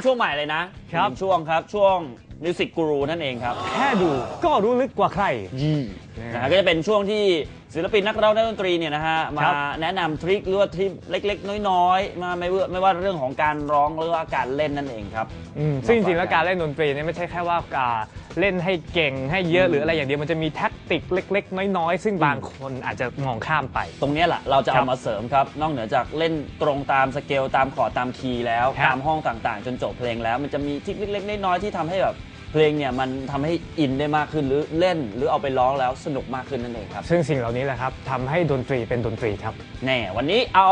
เป็นช่วงใหม่เลยนะครับอีกช่วงครับ ช่วงมิวสิกกูรูนั่นเองครับแค่ดูก็รู้ลึกกว่าใครนะฮะก็จะเป็นช่วงที่ศิลปินนักร้องนักดนตรีเนี่ยนะฮะมาครับแนะนำทริคหรือว่าทริคเล็ก ๆ น้อยๆมาไม่ว่าไม่ว่าเรื่องของการร้องหรือว่าการเล่นนั่นเองครับ อืมซึ่งจริงๆแล้วการเล่นดนตรีเนี่ยไม่ใช่แค่ว่าอ่า เล่นให้เก่งให้เยอะหรืออะไรอย่างเดียวมันจะมีแท็กติกเล็ก ๆ น้อยๆ ซึ่งบางคนอาจจะมองข้ามไป ตรงเนี้ยแหละเราจะครัเอาบมาเสริมครับ นอกเหนือจากเล่นตรงตามสเกลตามคอร์ดตามคีย์แล้วครับตามห้องต่างๆ จนจบเพลงแล้ว มันจะมีทริคเล็กๆน้อยๆที่ทำให้แบบ เพลงเนี่ยมันทำให้อินได้มากขึ้นหรือเล่นหรือเอาไปร้องแล้วสนุกมากขึ้นนั่นเองครับ ซึ่งสิ่งเหล่านี้แหละครับทำให้ดนตรีเป็นดนตรีครับ แน่วันนี้เอา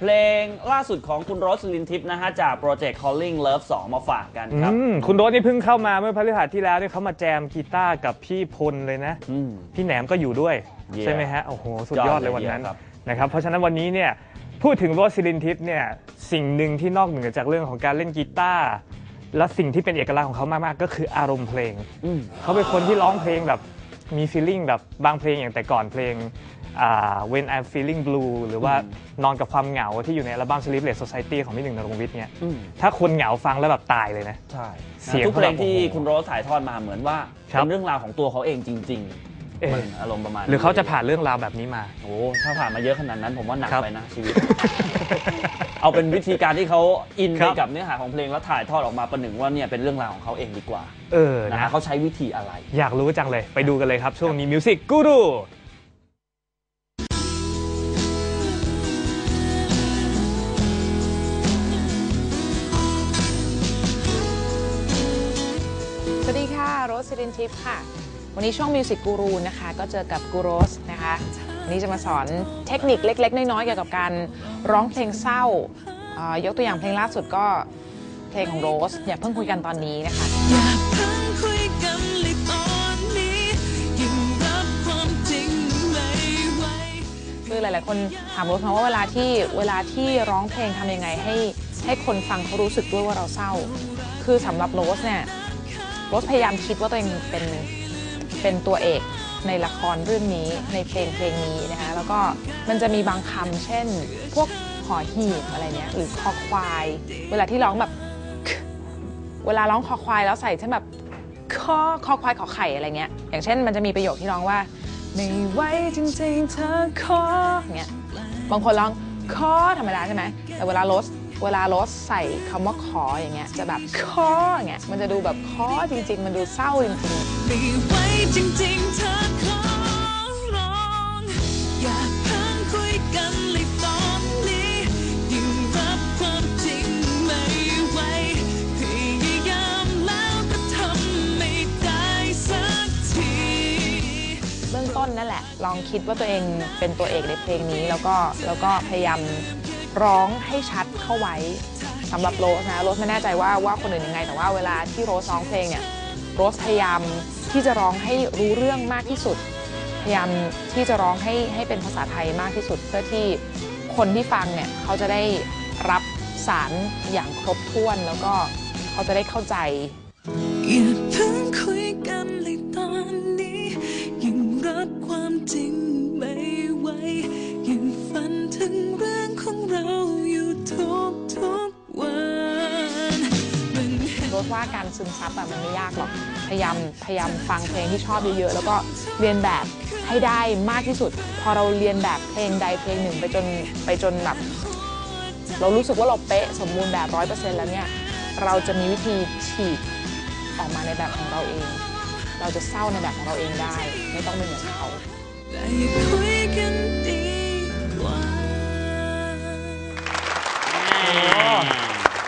เพลงล่าสุดของคุณโรสลินทิพย์นะฮะจากโปรเจกต์ Calling Love 2 มาฝากกันครับ อืมคุณโรสนี่เพิ่งเข้ามาเมื่อพฤหัสที่แล้วเนี่ยเขามาแจมกีตาร์กับพี่พลเลยนะ อืม พี่แหนมก็อยู่ด้วย Yeah ใช่ไหมฮะ โอ้โห สุดยอดเลยวันนั้นยอดเลยครับ นะครับ เพราะฉะนั้นวันนี้เนี่ยพูดถึงโรสซิลินทิพย์เนี่ยสิ่งหนึ่งที่นอกเหนือจากเรื่องของการเล่นกีตาร์ และสิ่งที่เป็นเอกลักษณ์ของเขามากๆ ก็คืออารมณ์เพลง อืม เขาเป็นคนที่ร้องเพลงแบบมี feeling แบบบางเพลงอย่างแต่ก่อนเพลงอ่า when I'm feeling blue หรือว่านอนกับความเหงาที่อยู่ในอัลบั้ม Sleepless Society ของพี่หนึ่งนรงค์วิทย์เนี่ยอืม ถ้าคนเหงาฟังแล้วแบบตายเลยนะ ใช่เสียงทุกเพลงที่เขาแบบโอ้โหคุณโรสถ่ายทอดมาเหมือนว่าครับ เป็นเรื่องราวของตัวเขาเองจริงเอ๊ะๆมันอารมณ์ประมาณหรือเขาจะผ่านเรื่องราวแบบนี้มา โอ้ถ้าผ่านมาเยอะขนาดนั้นผมว่าหนักครับ ไปนะชีวิต เอาเป็นวิธีการที่เขาอินครัไปบกับเนื้อหาของเพลงแล้วถ่ายทอดออกมาประหนึ่งว่าเนี่ยเป็นเรื่องราวของเขาเองดีกว่าเออนะนะฮะเขาใช้วิธีอะไร อยากรู้จังเลยไปดูกันเลยครับ ช่วงนี้มิวสิกกูรูสวัสดีค่ะโรสซิรินทิพย์ค่ะ วันนี้ช่วงมิวสิกกูรูนะคะ ก็เจอกับกูโรสนะคะวันนี้จะมาสอนเทคนิคเล็ก ๆ น้อยๆเกี่ยวกับการร้องเพลงเศร้าอ่ายกตัวอย่างเพลงล่าสุดก็เพลงของโรส อย่าเพิ่งคุยกันตอนนี้นะคะอย่าเพิ่งคุยกันเลยตอนนี้ยังรับความจริงไม่ไหวคือหลาย ๆ คนถามโรสมาว่าเวลาที่เวลาที่ร้องเพลงทำยังไงให้ให้คนฟังเขารู้สึกด้วยว่าเราเศร้า คือสำหรับโรสเนี่ยโรสพยายามคิดว่าตัวเองเป็น เป็นตัวเอกในละครเรื่องนี้ในเพลงเพลงนี้นะคะแล้วก็มันจะมีบางคำเช่น พวกหอหีบอะไรเนี้ยหรือคอควาย เวลาที่ร้องแบบ เวลาร้องคอควายแล้วใส่เช่นแบบคอคอควายขอไข่อะไรเงี้ย อย่างเช่นมันจะมีประโยคที่ร้องว่าไม่ไหวจริงๆเธอขอเงี้ยบางคนร้องขอธรรมดาใช่ไหมแต่เวลาโรส เวลาโรสใส่คำว่าขออย่างเงี้ยจะแบบขออย่างเงี้ยมันจะดูแบบขอจริง ๆ มันดูเศร้าจริงๆไม่ไหวจริงๆเธอขอร้องอย่าเพิ่งคุยกันเลยตอนนี้ยังรับความจริงไม่ไหวพยายามแล้วก็ทำไม่ได้สักทีเบื้องต้นนั่นแหละ ลองคิดว่าตัวเองเป็นตัวเอกในเพลงนี้แล้วก็แล้วก็พยายาม ร้องให้ชัดเข้าไว้สำหรับโรสนะโรสไม่แน่ใจว่าว่าคนอื่นยังไง แต่ว่าเวลาที่โรสร้องเพลงเนี่ยโรสพยายามที่จะร้องให้รู้เรื่องมากที่สุด พยายามที่จะร้องให้ให้เป็นภาษาไทยมากที่สุด เพื่อที่คนที่ฟังเนี่ยเขาจะได้รับสารอย่างครบถ้วนแล้วก็เขาจะได้เข้าใจอย่าเพิ่งคุยกันเลยตอนนี้ยังรับความจริงไม่ไหวยังฝันถึงเรื่องของ เราอยู่ทุกทุกวันรถว่าการซึมซับอะมันไม่ยากหรอก พยายามพยายามฟังเพลงที่ชอบเยอะๆ แล้วก็เรียนแบบให้ได้มากที่สุด พอเราเรียนแบบเพลงใดเพลงหนึ่งไปจนไปจนแบบ เรารู้สึกว่าเราเป๊ะสมบูรณ์แบบร้อยเปอร์เซ็นต์แล้วเนี่ย เราจะมีวิธีฉีกออกมาในแบบของเราเอง เราจะเศร้าในแบบของเราเองได้ ไม่ต้องเป็นเหมือนเขา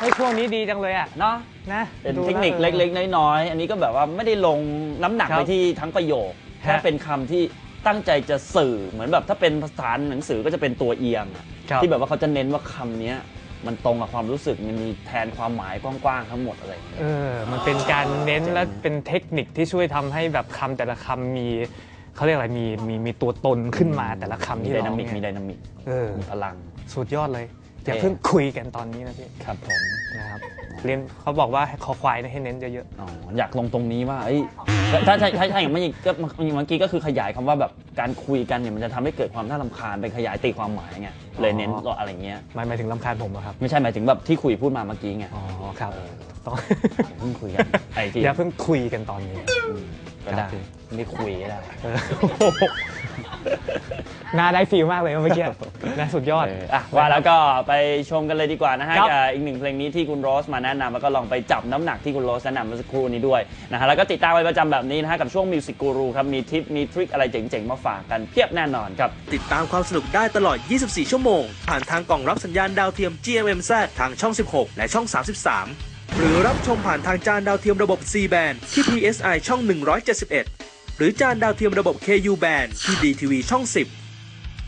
ฮ้ยช่วงนี้ดีจังเลยอะเนาะนะเป็นดูเทคนิคแวเล็ก ๆ น้อยๆอันนี้ก็แบบว่าไม่ได้ลงน้ำหนักครับไปที่ทั้งประโยคฮะแค่เป็นคำที่ตั้งใจจะสื่อเหมือนแบบถ้าเป็นภาษาหนังสือก็จะเป็นตัวเอียงอะครับ ที่แบบว่าเขาจะเน้นว่าคำเนี้ยมันตรงกับความรู้สึกมันมีแทนความหมายกว้างๆทั้งหมดอะไรอย่างเงี้ย เออมันเป็นการเน้นและเป็นเทคนิคที่ช่วยทำให้แบบคำแต่ละคำมีเขาเรียกอะไรมีมีมีตัวตนขึ้นมาแต่ละคำมีที่ไดร้นาองมิกเนี่ยมีไดนามิกเออมีพลัง สุดยอดเลย อย่าเท่เพิ่งคุยกันตอนนี้นะพี่ครับผมนะครับเรียนเขาบอกว่าคอควายเนี่ยให้เน้นเยอะอ๋ออยากลงตรงนี้ว่าเอ้ยถ้าถ้าถ้าถ้าอย่างเมื่อกี้ก็เมื่อกี้ก็คือขยายคำว่าแบบการคุยกันเนี่ยมันจะทำให้เกิดความน่ารำคาญเป็นขยายตีความหมายไงเลยเน้นอะไรเงี้ยๆหมายหมายถึงลำคาญผมเหรอครับ ไม่ใช่หมายถึงแบบที่คุยพูดมาเมื่อกี้ไงอ๋อครับต้องเพิ่งคุยกันไอ้ที่อย่าเพิ่งคุยกันตอนนี้ก็ได้ครับไม่คุยก็ได้เออ น่าได้ฟีลมากเลยเมื่อกี้น่าสุดยอดเอออะว่าแล้วก็ไปชมกันเลยดีกว่านะฮะครับกับอีกหนึ่งเพลงนี้ที่คุณโรสมาแนะนำแล้วก็ลองไปจับน้ำหนักที่คุณโรสแนะนำเมื่อสักครู่นี้ด้วยนะฮะแล้วก็ติดตามไปประจำแบบนี้นะฮะกับช่วงมิวสิกกูรูครับมีทิปมีทริคอะไรเจ๋งๆ มาฝากกันเพียบแน่นอนครับ ติดตามความสนุกได้ตลอด 24 ชั่วโมง ผ่านทางกล่องรับสัญญาณดาวเทียม GMMZ ทางช่อง 16 และช่อง 33 หรือรับชมผ่านทางจานดาวเทียมระบบ C band ที่ PSI ช่อง 171 หรือจานดาวเทียมระบบ KU band ที่ DTV ช่อง 10